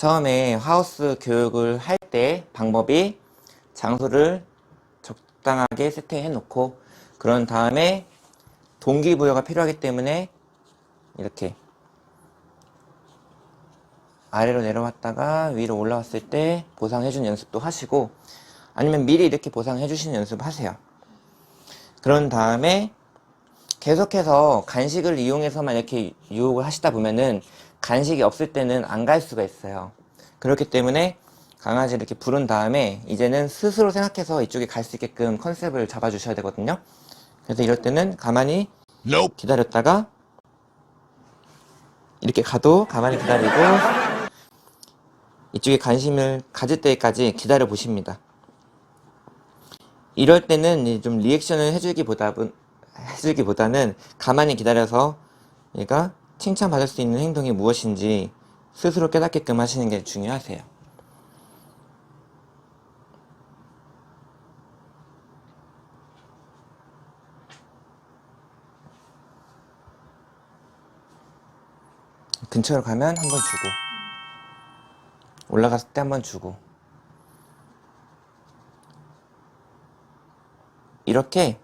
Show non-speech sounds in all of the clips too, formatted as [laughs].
처음에 하우스 교육을 할 때 방법이 장소를 적당하게 세팅해 놓고 그런 다음에 동기부여가 필요하기 때문에 이렇게 아래로 내려왔다가 위로 올라왔을 때 보상해주는 연습도 하시고 아니면 미리 이렇게 보상해주시는 연습 하세요. 그런 다음에 계속해서 간식을 이용해서만 이렇게 유혹을 하시다 보면은 간식이 없을 때는 안 갈 수가 있어요. 그렇기 때문에 강아지를 이렇게 부른 다음에 이제는 스스로 생각해서 이쪽에 갈 수 있게끔 컨셉을 잡아주셔야 되거든요. 그래서 이럴 때는 가만히. 기다렸다가 이렇게 가도 가만히 기다리고 이쪽에 관심을 가질 때까지 기다려 보십니다. 이럴 때는 좀 리액션을 해주기보다 해주기보다는 가만히 기다려서 얘가 칭찬받을 수 있는 행동이 무엇인지 스스로 깨닫게끔 하시는 게 중요하세요. 근처로 가면 한 번 주고 올라갔을 때 한 번 주고 이렇게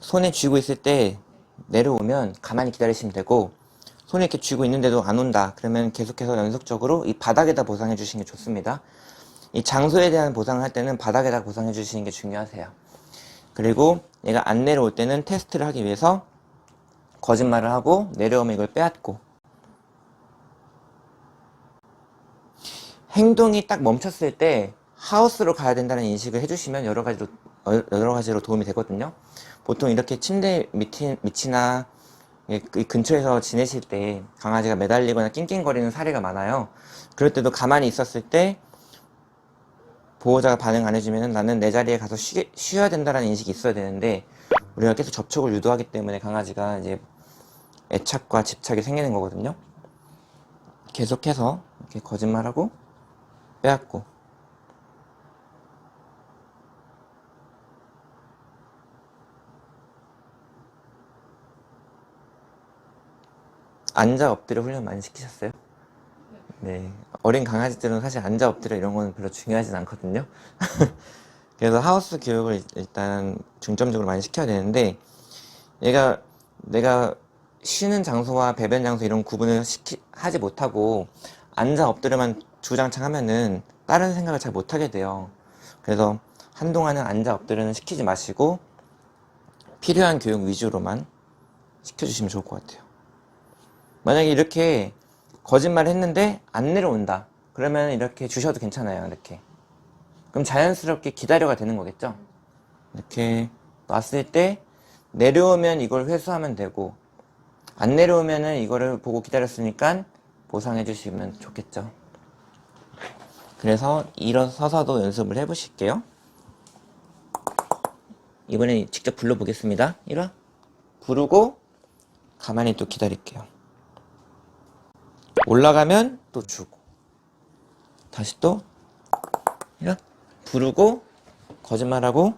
손에 쥐고 있을 때 내려오면 가만히 기다리시면 되고 손에 이렇게 쥐고 있는데도 안 온다. 그러면 계속해서 연속적으로 이 바닥에다 보상해 주시는 게 좋습니다. 이 장소에 대한 보상을 할 때는 바닥에다 보상해 주시는 게 중요하세요. 그리고 얘가 안 내려올 때는 테스트를 하기 위해서 거짓말을 하고 내려오면 이걸 빼앗고. 행동이 딱 멈췄을 때 하우스로 가야 된다는 인식을 해주시면 여러 가지로 어, 여러 가지로 도움이 되거든요. 보통 이렇게 침대 밑이, 밑이나 이 근처에서 지내실 때 강아지가 매달리거나 낑낑거리는 사례가 많아요. 그럴 때도 가만히 있었을 때 보호자가 반응 안 해주면 나는 내 자리에 가서 쉬, 쉬어야 된다는 인식이 있어야 되는데 우리가 계속 접촉을 유도하기 때문에 강아지가 이제 애착과 집착이 생기는 거거든요. 계속해서 이렇게 거짓말하고 빼앗고 앉아 엎드려 훈련 많이 시키셨어요? 네. 어린 강아지들은 사실 앉아 엎드려 이런 거는 별로 중요하진 않거든요. [laughs] 그래서 하우스 교육을 일단 중점적으로 많이 시켜야 되는데 얘가 내가 쉬는 장소와 배변 장소 이런 구분을 시키, 하지 못하고 앉아 엎드려만 주장창 하면은 다른 생각을 잘 못하게 돼요. 그래서 한동안은 앉아 엎드려는 시키지 마시고 필요한 교육 위주로만 시켜주시면 좋을 것 같아요. 만약에 이렇게 거짓말 했는데 안 내려온다. 그러면 이렇게 주셔도 괜찮아요. 이렇게. 그럼 자연스럽게 기다려가 되는 거겠죠? 이렇게 놨을 때 내려오면 이걸 회수하면 되고 안 내려오면은 이거를 보고 기다렸으니까 보상해 주시면 좋겠죠. 그래서 일어서서도 연습을 해 보실게요. 이번에 직접 불러 보겠습니다. 1화 부르고 가만히 또 기다릴게요. 올라가면 또 주고. 다시 또 부르고 거짓말하고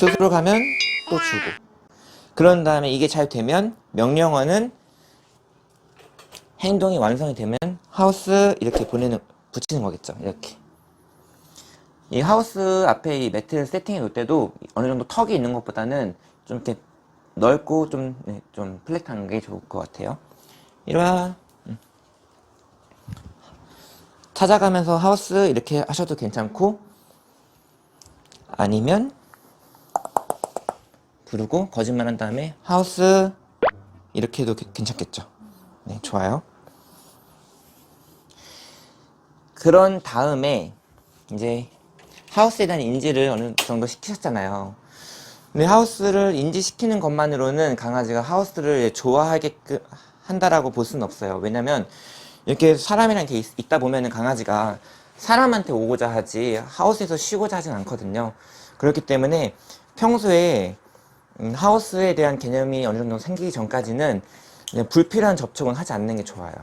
스스로 가면 또 주고. 그런 다음에 이게 잘 되면 명령어는 행동이 완성이 되면 하우스 이렇게 보내는 붙이는 거겠죠. 이렇게 이 하우스 앞에 이 매트를 세팅해 놓을 때도 어느 정도 턱이 있는 것보다는 좀 이렇게 넓고 좀, 네, 좀 플랫한 게 좋을 것 같아요. 이리와. 음. 찾아가면서 하우스 이렇게 하셔도 괜찮고, 아니면, 부르고 거짓말 한 다음에 하우스 이렇게 해도 괜찮겠죠. 네, 좋아요. 그런 다음에 이제 하우스에 대한 인지를 어느 정도 시키셨잖아요. 근데 하우스를 인지시키는 것만으로는 강아지가 하우스를 좋아하게끔 한다라고 볼 수는 없어요. 왜냐면 이렇게 사람이랑 이렇게 있, 다 보면은 강아지가 사람한테 오고자 하지 하우스에서 쉬고자 하진 않거든요. 그렇기 때문에 평소에 음, 하우스에 대한 개념이 어느 정도 생기기 전까지는 불필요한 접촉은 하지 않는 게 좋아요.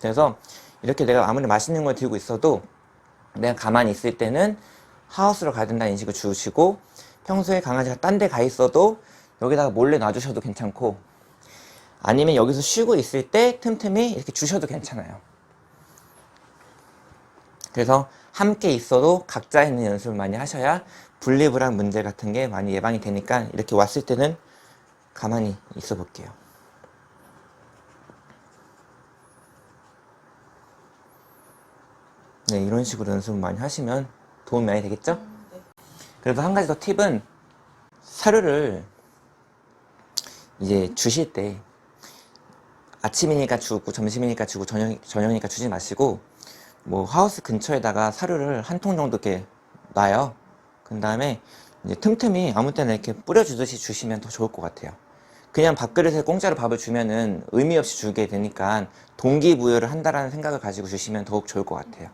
그래서 이렇게 내가 아무리 맛있는 걸 들고 있어도 내가 가만히 있을 때는 하우스로 가야 된다는 인식을 주시고 평소에 강아지가 딴 데 가 있어도 여기다가 몰래 놔주셔도 괜찮고 아니면 여기서 쉬고 있을 때 틈틈이 이렇게 주셔도 괜찮아요. 그래서 함께 있어도 각자 있는 연습을 많이 하셔야 분리불안 문제 같은 게 많이 예방이 되니까 이렇게 왔을 때는 가만히 있어 볼게요. 네, 이런 식으로 연습을 많이 하시면 도움이 많이 되겠죠? 그래서 한 가지 더 팁은 사료를 이제 주실 때 아침이니까 주고 점심이니까 주고 저녁, 저녁이니까 주지 마시고 뭐 하우스 근처에다가 사료를 한 통 정도 이렇게 놔요. 그 다음에 이제 틈틈이 아무 때나 이렇게 뿌려주듯이 주시면 더 좋을 것 같아요. 그냥 밥그릇에 공짜로 밥을 주면은 의미 없이 주게 되니까 동기부여를 한다라는 생각을 가지고 주시면 더욱 좋을 것 같아요.